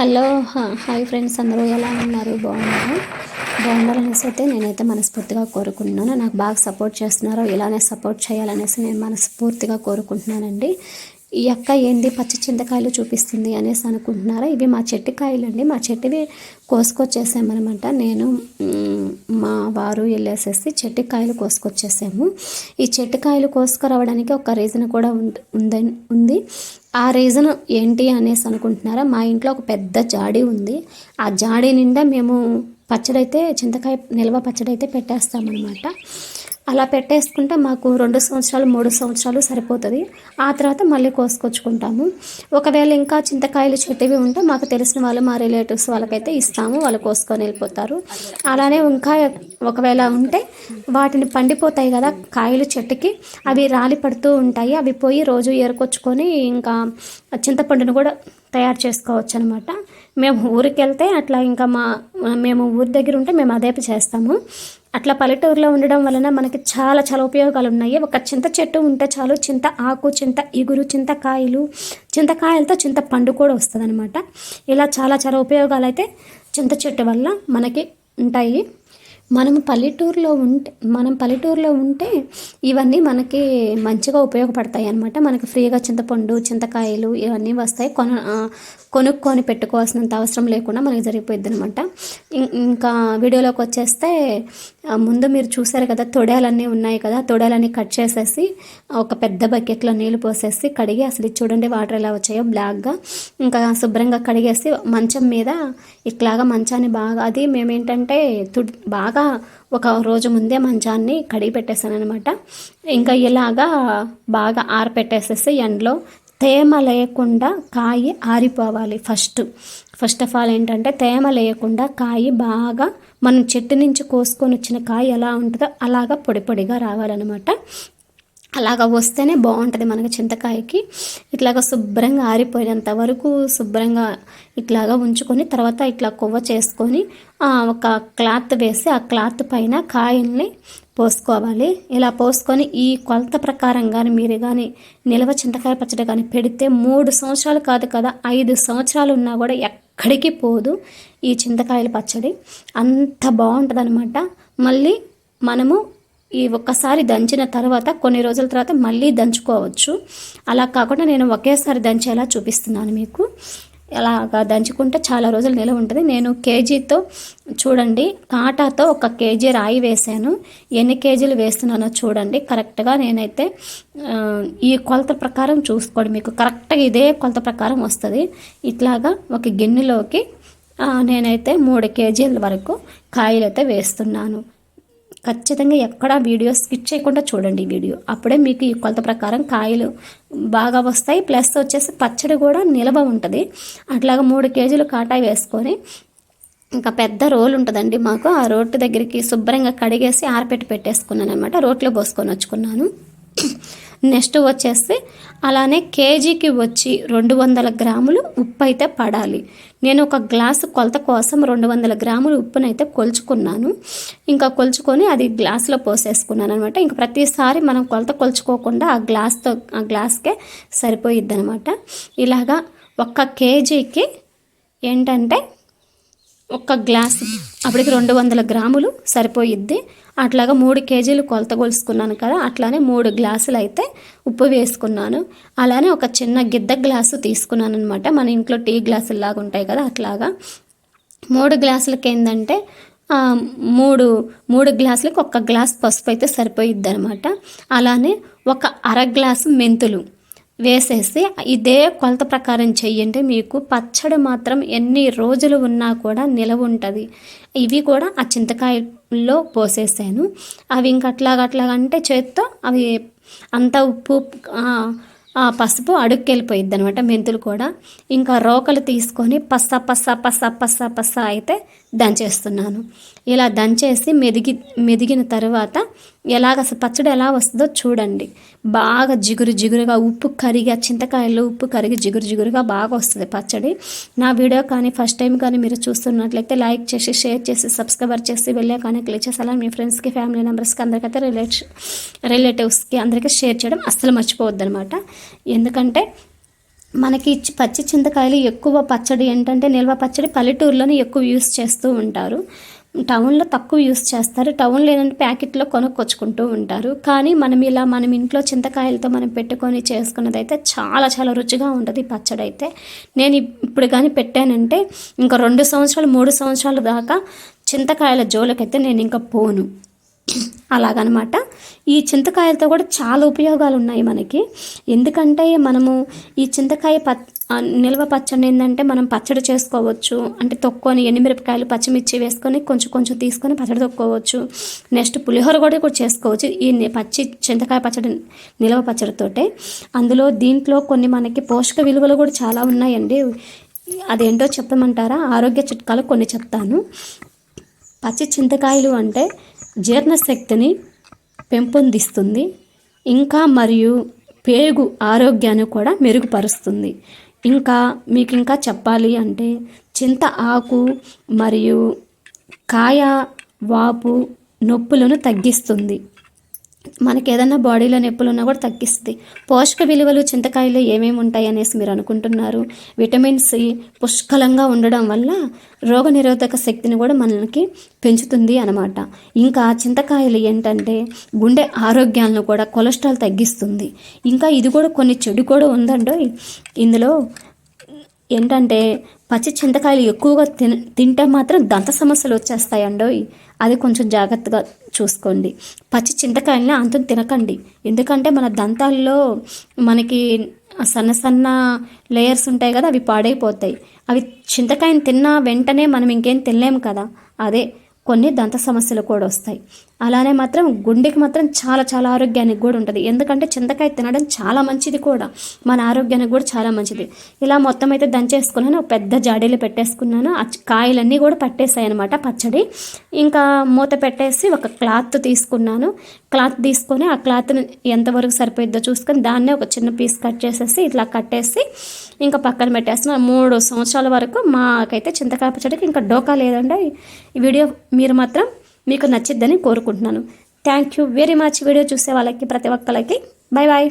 Hello hi friends అందరూ ఎలా ఉన్నారు? బాగున్నారు? బాగుండాలనేసి అయితే నేనైతే మనస్ఫూర్తిగా కోరుకుంటున్నాను. నాకు బాగా సపోర్ట్ చేస్తున్నారో ఇలానే సపోర్ట్ చేయాలనేసి నేను మనస్ఫూర్తిగా కోరుకుంటున్నానండి. ఈ అక్క ఏంది పచ్చి చింతకాయలు చూపిస్తుంది అనేసి అనుకుంటున్నారా? ఇవి మా చెట్టు కాయలు అండి మా చెట్టువి కోసుకొచ్చేసామన్నమాట. నేను మా వారు వెళ్ళేసేసి చెట్టు కాయలు కోసుకొచ్చేసాము. ఈ చెట్టు కాయలు కోసుకురావడానికి ఒక రీజన్ కూడా ఉంది ఉంది. ఆ రీజన్ ఏంటి అనేసి అనుకుంటున్నారా? మా ఇంట్లో ఒక పెద్ద జాడీ ఉంది. ఆ జాడీ నిండా మేము పచ్చడి అయితే చింతకాయ నిల్వ పచ్చడి అయితే పెట్టేస్తామన్నమాట. అలా పెట్టేసుకుంటే మాకు రెండు సంవత్సరాలు మూడు సంవత్సరాలు సరిపోతుంది. ఆ తర్వాత మళ్ళీ కోసుకొచ్చుకుంటాము. ఒకవేళ ఇంకా చింతకాయలు చెట్టువి ఉంటే మాకు తెలిసిన వాళ్ళు మా రిలేటివ్స్ వాళ్ళకైతే ఇస్తాము. వాళ్ళు కోసుకొని వెళ్ళిపోతారు. అలానే ఇంకా ఒకవేళ ఉంటే వాటిని పండిపోతాయి కదా కాయలు చెట్టుకి. అవి రాలి పడుతూ ఉంటాయి. అవి పోయి రోజు ఏరుకొచ్చుకొని ఇంకా చింతపండును కూడా తయారు చేసుకోవచ్చు అనమాట మేము ఊరికి వెళ్తే అట్లా ఇంకా మా మేము ఊరి దగ్గర ఉంటే మేము అదే చేస్తాము. అట్లా పల్లెటూరులో ఉండడం వలన మనకి చాలా చాలా ఉపయోగాలు ఉన్నాయి ఒక చింత చెట్టు ఉంటే చాలు చింత ఆకు చింత ఇగురు చింతకాయలు చింతకాయలతో చింత పండు కూడా వస్తుంది ఇలా చాలా చాలా ఉపయోగాలు అయితే చింత చెట్టు వల్ల మనకి ఉంటాయి. మనం పల్లెటూరులో ఉంటే మనం పల్లెటూరులో ఉంటే ఇవన్నీ మనకి మంచిగా ఉపయోగపడతాయి అన్నమాట. మనకి ఫ్రీగా చింతపండు చింతకాయలు ఇవన్నీ వస్తాయి. కొన కొనుక్కొని పెట్టుకోవాల్సినంత అవసరం లేకుండా మనకి జరిగిపోయింది అనమాట ఇంకా వీడియోలోకి వచ్చేస్తే ముందు మీరు చూసారు కదా తొడాలన్నీ ఉన్నాయి కదా తొడాలన్నీ కట్ చేసేసి ఒక పెద్ద బకెట్లో నీళ్ళు పోసేసి కడిగి అసలు చూడండి వాటర్ ఎలా వచ్చాయో బ్లాక్గా ఇంకా శుభ్రంగా కడిగేసి మంచం మీద ఇట్లాగా మంచాన్ని బాగా అది మేమేంటంటే తుడి బాగా ఒక రోజు ముందే మంచాన్ని కడిగి పెట్టేశాను అనమాట ఇంకా ఇలాగా బాగా ఆరపెట్టేసేసి ఎండలో తేమ లేకుండా కాయ ఆరిపోవాలి ఫస్ట్. ఫస్ట్ ఆఫ్ ఆల్ ఏంటంటే తేమ లేకుండా కాయ బాగా మనం చెట్టు నుంచి కోసుకొని వచ్చిన కాయ ఎలా ఉంటుందో అలాగా పొడి పొడిగా రావాలన్నమాట. అలాగ వస్తేనే బాగుంటుంది మనకి చింతకాయకి. ఇట్లాగా శుభ్రంగా ఆరిపోయినంత వరకు శుభ్రంగా ఇట్లాగా ఉంచుకొని తర్వాత ఇట్లా కొవ్వ చేసుకొని ఒక క్లాత్ వేసి ఆ క్లాత్ పైన కాయల్ని పోసుకోవాలి. ఇలా పోసుకొని ఈ కొలత ప్రకారం కానీ మీరు కానీ నిల్వ చింతకాయ పచ్చడి కానీ పెడితే మూడు సంవత్సరాలు కాదు కదా ఐదు సంవత్సరాలు ఉన్నా కూడా ఎక్కడికి పోదు ఈ చింతకాయల పచ్చడి. అంత బాగుంటుంది మళ్ళీ మనము ఈ ఒక్కసారి దంచిన తర్వాత కొన్ని రోజుల తర్వాత మళ్ళీ దంచుకోవచ్చు. అలా కాకుండా నేను ఒకేసారి దంచేలా చూపిస్తున్నాను మీకు. అలాగా దంచుకుంటే చాలా రోజులు నిలవ ఉంటుంది. నేను కేజీతో చూడండి కాటాతో ఒక కేజీ రాయి వేసాను ఎన్ని కేజీలు వేస్తున్నానో చూడండి. కరెక్ట్గా నేనైతే ఈ కొలత ప్రకారం చూసుకోండి మీకు. కరెక్ట్గా ఇదే కొలత ప్రకారం వస్తుంది. ఇట్లాగా ఒక గిన్నెలోకి నేనైతే మూడు కేజీల వరకు కాయలు అయితే వేస్తున్నాను. ఖచ్చితంగా ఎక్కడ వీడియో స్కిప్ చేయకుండా చూడండి ఈ వీడియో. అప్పుడే మీకు ఈ కొలత ప్రకారం కాయలు బాగా వస్తాయి. ప్లస్ వచ్చేసి పచ్చడి కూడా నిలవ ఉంటుంది. అట్లాగా మూడు కేజీలు కాటాయి వేసుకొని ఇంకా పెద్ద రోల్ ఉంటుందండి మాకు. ఆ రోడ్డు దగ్గరికి శుభ్రంగా కడిగేసి ఆరపెట్టి పెట్టేసుకున్నాను అనమాట రోట్లో పోసుకొని వచ్చుకున్నాను. నెక్స్ట్ వచ్చేసి అలానే కేజీకి వచ్చి రెండు వందల గ్రాములు ఉప్పు అయితే పడాలి. నేను ఒక గ్లాసు కొలత కోసం రెండు వందల గ్రాములు ఉప్పునైతే కొలుచుకున్నాను. ఇంకా కొలుచుకొని అది గ్లాసులో పోసేసుకున్నాను అనమాట ఇంకా ప్రతిసారి మనం కొలత కొలుచుకోకుండా ఆ గ్లాస్తో ఆ గ్లాస్కే సరిపోయిద్ది అనమాట ఇలాగా ఒక్క కేజీకి ఏంటంటే ఒక గ్లాస్. అప్పటికి రెండు వందల గ్రాములు సరిపోయిద్ది. అట్లాగా మూడు కేజీలు కొలత కొలుసుకున్నాను కదా అట్లానే మూడు గ్లాసులు అయితే ఉప్పు వేసుకున్నాను. అలానే ఒక చిన్న గిద్ద గ్లాసు తీసుకున్నాను అనమాట మన ఇంట్లో టీ గ్లాసులు లాగా ఉంటాయి కదా అట్లాగా. మూడు గ్లాసులకి ఏంటంటే మూడు మూడు గ్లాసులకు ఒక గ్లాస్ పసుపు అయితే సరిపోయిద్ది అనమాట అలానే ఒక అర గ్లాసు మెంతులు. వేసేసి ఇదే కొలత ప్రకారం చెయ్యండి మీకు పచ్చడి మాత్రం ఎన్ని రోజులు ఉన్నా కూడా నిలవ ఉంటుంది. ఇవి కూడా ఆ చింతకాయల్లో పోసేసాను. అవి ఇంక అట్లాగట్లాగంటే చేత్తో అవి అంత ఉప్పు ఆ, పసుపు అడుక్కెళ్ళిపోయిద్ది అనమాట మెంతులు కూడా. ఇంకా రోకలు తీసుకొని పస్స పస్స పస్స పస్స పస్స అయితే దంచేస్తున్నాను. ఇలా దంచేసి మెదిగి మెదిగిన తర్వాత ఎలాగ పచ్చడి ఎలా వస్తుందో చూడండి. బాగా జిగురు జిగురుగా ఉప్పు కరిగి చింతకాయలు ఉప్పు కరిగి జిగురు జిగురుగా బాగా వస్తుంది పచ్చడి. నా వీడియో కానీ ఫస్ట్ టైం కానీ మీరు చూస్తున్నట్లయితే లైక్ చేసి షేర్ చేసి సబ్స్క్రైబర్ చేసి వెళ్ళే కానీ క్లిక్ చేసి అలా మీ ఫ్రెండ్స్కి ఫ్యామిలీ మెంబర్స్కి అందరికైతే రిలేట్ రిలేటివ్స్కి అందరికీ షేర్ చేయడం అస్సలు మర్చిపోవద్దు అనమాట ఎందుకంటే మనకి పచ్చి చింతకాయలు ఎక్కువ పచ్చడి ఏంటంటే నిల్వ పచ్చడి పల్లెటూరులోనే ఎక్కువ యూస్ చేస్తూ ఉంటారు. టౌన్లో తక్కువ యూస్ చేస్తారు. టౌన్లో ఏంటంటే ప్యాకెట్లో కొనుక్కొచ్చుకుంటూ ఉంటారు. కానీ మనం ఇలా మనం ఇంట్లో చింతకాయలతో మనం పెట్టుకొని చేసుకున్నదైతే చాలా చాలా రుచిగా ఉంటుంది పచ్చడి అయితే నేను ఇప్పుడు కానీ పెట్టానంటే ఇంకా రెండు సంవత్సరాలు మూడు సంవత్సరాల దాకా చింతకాయల జోలకైతే నేను ఇంకా పోను. అలాగనమాట. ఈ చింతకాయలతో కూడా చాలా ఉపయోగాలు ఉన్నాయి మనకి. ఎందుకంటే మనము ఈ చింతకాయ ప నిల్వ పచ్చడి ఏంటంటే మనం పచ్చడి చేసుకోవచ్చు. అంటే తొక్కొని ఎండుమిరపకాయలు పచ్చిమిర్చి వేసుకొని కొంచెం కొంచెం తీసుకొని పచ్చడి తొక్కోవచ్చు. నెక్స్ట్ పులిహోర కూడా కూడా చేసుకోవచ్చు. ఈ పచ్చి చింతకాయ పచ్చడి నిల్వ పచ్చడితోటే అందులో దీంట్లో కొన్ని మనకి పోషక విలువలు కూడా చాలా ఉన్నాయండి. అదేంటో చెప్పమంటారా ఆరోగ్య చిట్కాలు కొన్ని చెప్తాను. పచ్చి చింతకాయలు అంటే జీర్ణశక్తిని పెంపొందిస్తుంది ఇంకా మరియు పేగు ఆరోగ్యాన్ని కూడా మెరుగుపరుస్తుంది. ఇంకా మీకు ఇంకా చెప్పాలి అంటే చింత ఆకు మరియు కాయ వాపు నొప్పులను తగ్గిస్తుంది. మనకి ఏదైనా బాడీలో నొప్పులు ఉన్నా కూడా తగ్గిస్తుంది. పోషక విలువలు చింతకాయలో ఏమేమి ఉంటాయి అనేసి మీరు అనుకుంటున్నారు. విటమిన్ సి పుష్కలంగా ఉండడం వల్ల రోగనిరోధక శక్తిని కూడా మనకి పెంచుతుంది అనమాట ఇంకా చింతకాయలు ఏంటంటే గుండె ఆరోగ్యాలను కూడా కొలెస్ట్రాల్ తగ్గిస్తుంది. ఇంకా ఇది కూడా కొన్ని చెడు కూడా ఉందండో ఇందులో ఏంటంటే పచ్చి చింతకాయలు ఎక్కువగా తిన తింటే మాత్రం దంత సమస్యలు వచ్చేస్తాయండో అది కొంచెం జాగ్రత్తగా చూసుకోండి. పచ్చి చింతకాయలని అంతం తినకండి. ఎందుకంటే మన దంతాల్లో మనకి సన్న సన్న లేయర్స్ ఉంటాయి కదా అవి పాడైపోతాయి. అవి చింతకాయని తిన్న వెంటనే మనం ఇంకేం తినలేము కదా. అదే కొన్ని దంత సమస్యలు కూడా వస్తాయి. అలానే మాత్రం గుండెకి మాత్రం చాలా చాలా ఆరోగ్యానికి కూడా ఉంటుంది. ఎందుకంటే చింతకాయ తినడం చాలా మంచిది కూడా. మన ఆరోగ్యానికి కూడా చాలా మంచిది. ఇలా మొత్తం అయితే దంచేసుకున్నాను. ఒక పెద్ద జాడీలు పెట్టేసుకున్నాను. ఆ కాయలన్నీ కూడా పట్టేసాయి అనమాట పచ్చడి. ఇంకా మూత పెట్టేసి ఒక క్లాత్ తీసుకున్నాను. క్లాత్ తీసుకొని ఆ క్లాత్ని ఎంతవరకు సరిపోయిద్దో చూసుకొని దాన్నే ఒక చిన్న పీస్ కట్ చేసేసి ఇట్లా కట్టేసి ఇంకా పక్కన పెట్టేస్తున్నాను. మూడు సంవత్సరాల వరకు మాకైతే చింతకాయ పచ్చడికి ఇంకా డోకా లేదండి. ఈ వీడియో మీరు మాత్రం మీకు నచ్చిద్దని కోరుకుంటున్నాను. Thank you very much video చూసే వాళ్ళకి ప్రతి ఒక్కరికి బాయ్ బాయ్